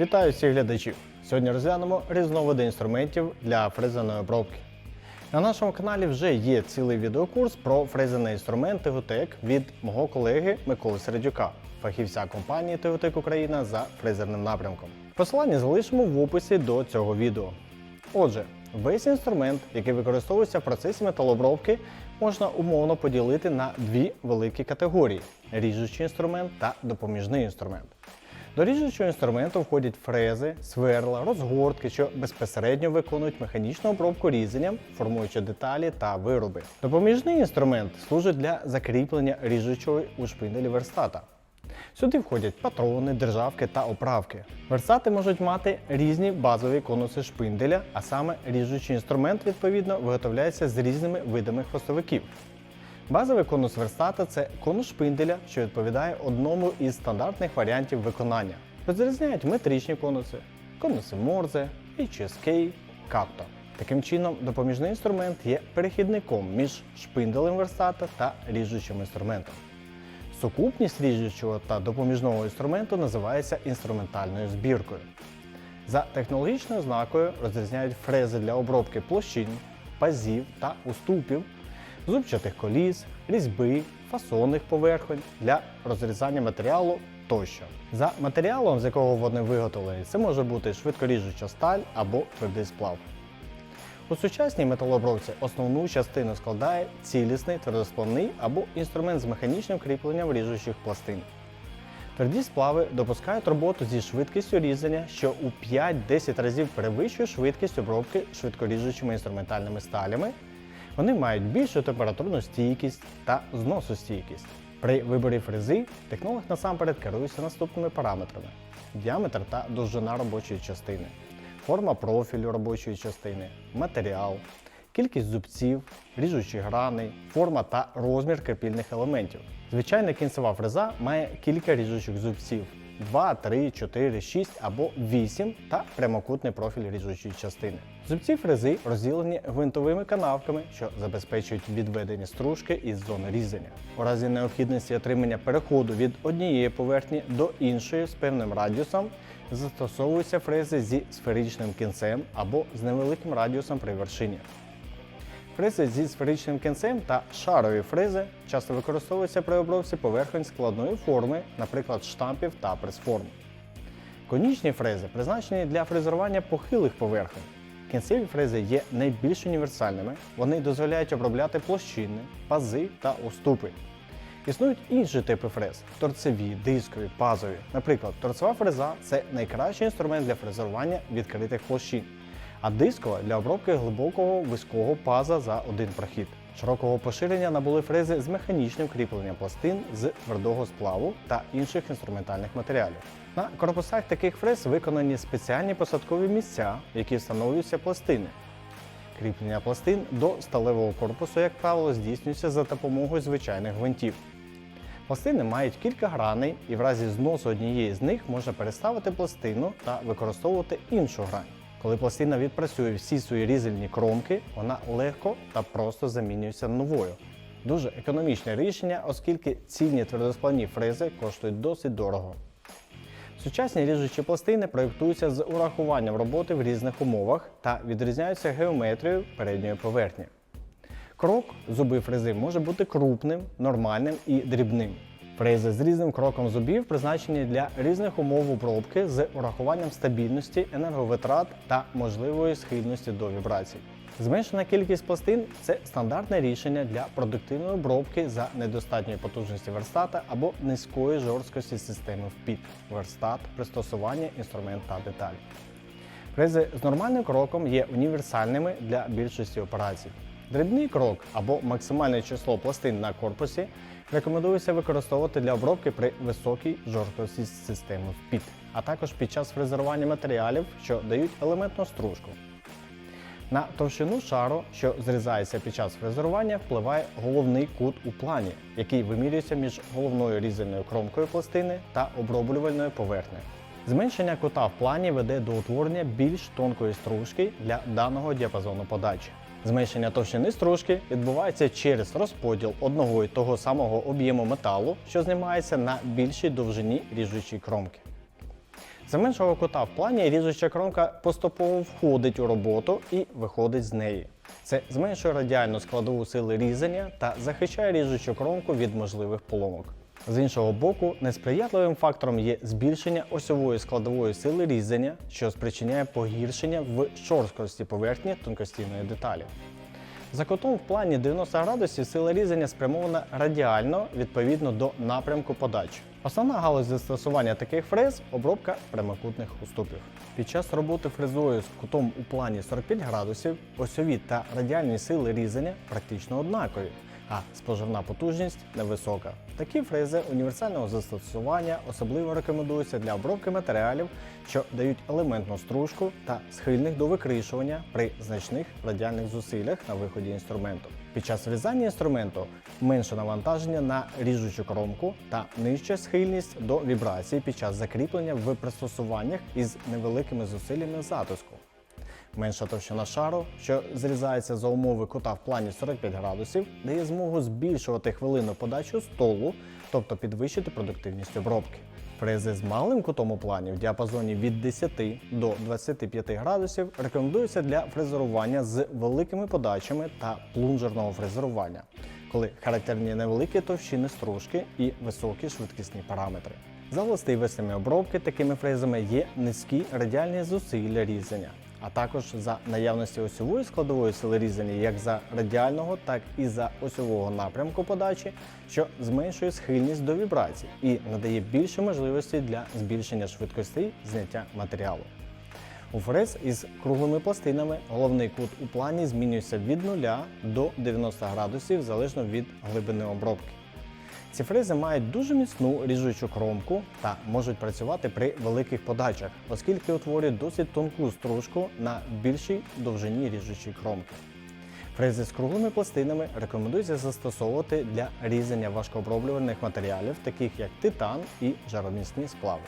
Вітаю всіх глядачів! Сьогодні розглянемо різновиди інструментів для фрезерної обробки. На нашому каналі вже є цілий відеокурс про фрезерні інструменти Гутек від мого колеги Миколи Середюка, фахівця компанії Теготек Україна за фрезерним напрямком. Посилання залишимо в описі до цього відео. Отже, весь інструмент, який використовується в процесі металообробки, можна умовно поділити на дві великі категорії: ріжучий інструмент та допоміжний інструмент. До ріжучого інструменту входять фрези, сверла, розгортки, що безпосередньо виконують механічну обробку різанням, формуючи деталі та вироби. Допоміжний інструмент служить для закріплення ріжучого у шпинделі верстата. Сюди входять патрони, державки та оправки. Верстати можуть мати різні базові конуси шпинделя, а саме ріжучий інструмент відповідно виготовляється з різними видами хвостовиків. Базовий конус верстата це конус шпинделя, що відповідає одному із стандартних варіантів виконання. Розрізняють метричні конуси, конуси Морзе, HSK, Капто. Таким чином, допоміжний інструмент є перехідником між шпинделем верстата та ріжучим інструментом. Сукупність ріжучого та допоміжного інструменту називається інструментальною збіркою. За технологічною ознакою розрізняють фрези для обробки площин, пазів та уступів, зубчатих коліс, різьби, фасонних поверхонь для розрізання матеріалу тощо. За матеріалом, з якого вони виготовлені, це може бути швидкоріжуча сталь або твердий сплав. У сучасній металообробці основну частину складає цілісний твердосплавний або інструмент з механічним кріпленням ріжучих пластин. Тверді сплави допускають роботу зі швидкістю різання, що у 5-10 разів перевищує швидкість обробки швидкоріжучими інструментальними сталями. Вони мають більшу температурну стійкість та зносостійкість. При виборі фрези технолог насамперед керується наступними параметрами: діаметр та довжина робочої частини, форма профілю робочої частини, матеріал, кількість зубців, ріжучих граней, форма та розмір крепільних елементів. Звичайна кінцева фреза має кілька ріжучих зубців 2, 3, 4, 6 або 8 та прямокутний профіль ріжучої частини. Зубці фрези розділені гвинтовими канавками, що забезпечують відведення стружки із зони різання. У разі необхідності отримання переходу від однієї поверхні до іншої з певним радіусом застосовуються фрези зі сферичним кінцем або з невеликим радіусом при вершині. Фрези зі сферичним кінцем та шарові фрези часто використовуються при обробці поверхонь складної форми, наприклад, штампів та прес-форм. Конічні фрези призначені для фрезерування похилих поверхонь. Кінцеві фрези є найбільш універсальними, вони дозволяють обробляти площини, пази та уступи. Існують інші типи фрез торцеві, дискові, пазові. Наприклад, торцева фреза це найкращий інструмент для фрезерування відкритих площин а дискова для обробки глибокого вузького паза за один прохід. Широкого поширення набули фрези з механічним кріпленням пластин з твердого сплаву та інших інструментальних матеріалів. На корпусах таких фрез виконані спеціальні посадкові місця, в які встановлюються пластини. Кріплення пластин до сталевого корпусу, як правило, здійснюється за допомогою звичайних гвинтів. Пластини мають кілька граней, і в разі зносу однієї з них можна переставити пластину та використовувати іншу грань. Коли пластина відпрацює всі свої різальні кромки, вона легко та просто замінюється новою. Дуже економічне рішення, оскільки цільні твердосплавні фрези коштують досить дорого. Сучасні ріжучі пластини проєктуються з урахуванням роботи в різних умовах та відрізняються геометрією передньої поверхні. Крок зуби фрези може бути крупним, нормальним і дрібним. Фрези з різним кроком зубів призначені для різних умов обробки з урахуванням стабільності, енерговитрат та можливої схильності до вібрацій. Зменшена кількість пластин це стандартне рішення для продуктивної обробки за недостатньої потужності верстата або низької жорсткості системи впіт, верстат, пристосування, інструмент та деталь. Фрези з нормальним кроком є універсальними для більшості операцій. Дрібний крок або максимальне число пластин на корпусі рекомендується використовувати для обробки при високій жорсткості системи впіт, а також під час фрезерування матеріалів, що дають елементну стружку. На товщину шару, що зрізається під час фрезерування, впливає головний кут у плані, який вимірюється між головною різальною кромкою пластини та оброблювальною поверхнею. Зменшення кута в плані веде до утворення більш тонкої стружки для даного діапазону подачі. Зменшення товщини стружки відбувається через розподіл одного і того самого об'єму металу, що знімається на більшій довжині ріжучої кромки. За меншого кута в плані ріжуча кромка поступово входить у роботу і виходить з неї. Це зменшує радіальну складову сили різання та захищає ріжучу кромку від можливих поломок. З іншого боку, несприятливим фактором є збільшення осьової складової сили різання, що спричиняє погіршення в шорсткості поверхні тонкостійної деталі. За кутом в плані 90 градусів сила різання спрямована радіально відповідно до напрямку подачі. Основна галузь застосування таких фрез обробка прямокутних уступів. Під час роботи фрезою з кутом у плані 45 градусів осьові та радіальні сили різання практично однакові, а споживна потужність невисока. Такі фрези універсального застосування особливо рекомендуються для обробки матеріалів, що дають елементну стружку та схильних до викришування при значних радіальних зусиллях на виході інструменту. Під час врізання інструменту менше навантаження на ріжучу кромку та нижча схильність до вібрацій під час закріплення в пристосуваннях із невеликими зусиллями затиску. Менша товщина шару, що зрізається за умови кута в плані 45 градусів, дає змогу збільшувати хвилину подачу столу, тобто підвищити продуктивність обробки. Фрези з малим кутом у плані в діапазоні від 10 до 25 градусів рекомендуються для фрезерування з великими подачами та плунжерного фрезерування, коли характерні невеликі товщини стружки і високі швидкісні параметри. За властивостями обробки такими фрезами є низькі радіальні зусилля різання, а також за наявності осьової складової сили різання як за радіального, так і за осьового напрямку подачі, що зменшує схильність до вібрацій і надає більше можливостей для збільшення швидкостей зняття матеріалу. У фрез із круглими пластинами головний кут у плані змінюється від 0 до 90 градусів залежно від глибини обробки. Ці фрези мають дуже міцну ріжучу кромку та можуть працювати при великих подачах, оскільки утворюють досить тонку стружку на більшій довжині ріжучої кромки. Фрези з круглими пластинами рекомендується застосовувати для різання важкооброблюваних матеріалів, таких як титан і жаромісні сплави.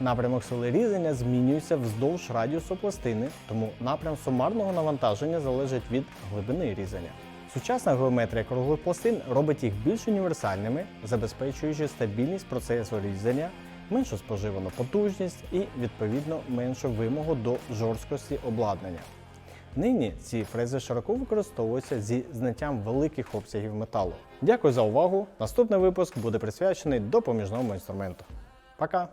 Напрямок сили різання змінюється вздовж радіусу пластини, тому напрям сумарного навантаження залежить від глибини різання. Сучасна геометрія круглих пластин робить їх більш універсальними, забезпечуючи стабільність процесу різання, меншу споживану потужність і, відповідно, меншу вимогу до жорсткості обладнання. Нині ці фрези широко використовуються зі зняттям великих обсягів металу. Дякую за увагу! Наступний випуск буде присвячений допоміжному інструменту. Пока!